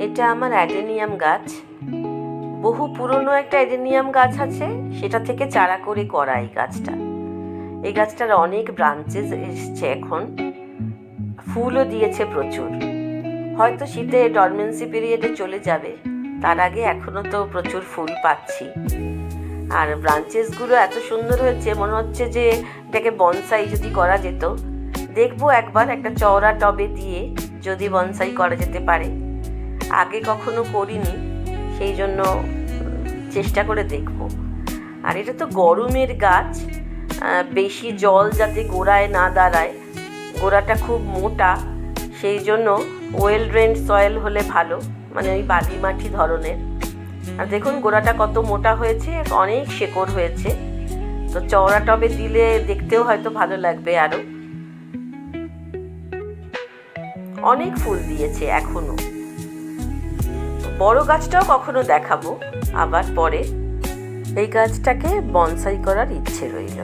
এটা আমার অ্যাডেনিয়াম গাছ। বহু পুরনো একটা অ্যাডেনিয়াম গাছ আছে, সেটা থেকে চারা করে করা এই গাছটা। এই গাছটার অনেক ব্রাঞ্চেস এসছে এখন। ফুলও দিয়েছে প্রচুর। হয়তো শীতে ডরমেন্সি পিরিয়ডে চলে যাবে। তার আগে এখনও তো প্রচুর ফুল পাচ্ছি। আর ব্রাঞ্চেসগুলো এত সুন্দর হয়েছে, মনে হচ্ছে যে এটাকে বনসাই যদি করা যেত। দেখব একবার একটা চওড়া টবে দিয়ে যদি বনসাই করা যেতে পারে। আগে কখনো করিনি, সেই জন্য চেষ্টা করে দেখব। আর এটা তো গরমের গাছ বেশি জল যাতে গোড়ায় না দাঁড়ায়। গোড়াটা খুব মোটা, সেই জন্য ওয়েল ড্রেন্ড সয়েল হলে ভালো মানে ওই বালি মাটি ধরনের। আর দেখুন, গোড়াটা কত মোটা হয়েছে, অনেক শেকড় হয়েছে। তো চওড়া টবে দিলে দেখতেও হয়তো ভালো লাগবে আরও। অনেক ফুল দিয়েছে এখনও। বড় গাছটাও কখনো দেখাবো, আবার পরে এই গাছটাকে বনসাই করার ইচ্ছে রইল।